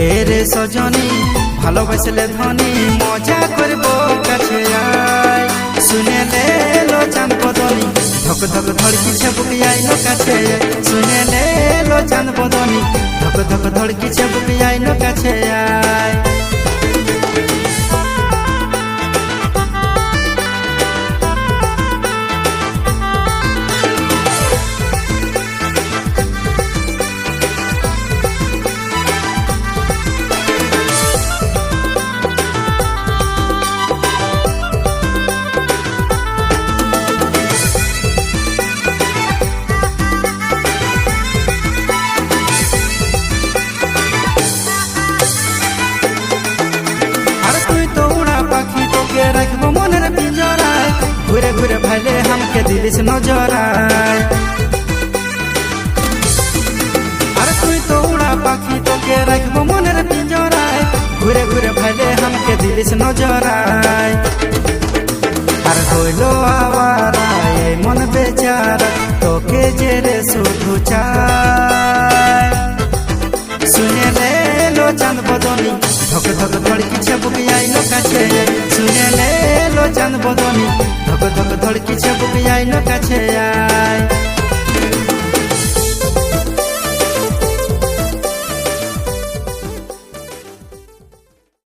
এ রে সজনী, ভালোবাসলে ধনী মজা করব কাছে আয় শুনে লে চাঁদ বদনি ধক ধক ধড়কি ছেপুকি আইলো কাছে আয়। শুনে লে লো চাঁদ বদনি ধক ধক ধড়কি ছেপুকি আইলো কাছে আয় হামকে দিলিস নজরায় আর তুই তো উড়া পাখি তোকে রাখব মনের পিঞ্জরায় ঘুরে ঘুরে ভাইলে হামকে দিলিস নজরায় আর হইল আওয়ারায় মন বেচারা তোকে যে রে শুধু চায়। শুনে লে লো চাঁদ বদনী ধক ধক ধড়কিছে বুকে আইলো কাছে। শুনে লো চাঁদ বদনী ধক ধক ধড়কিছে বুকে কাছে কাছে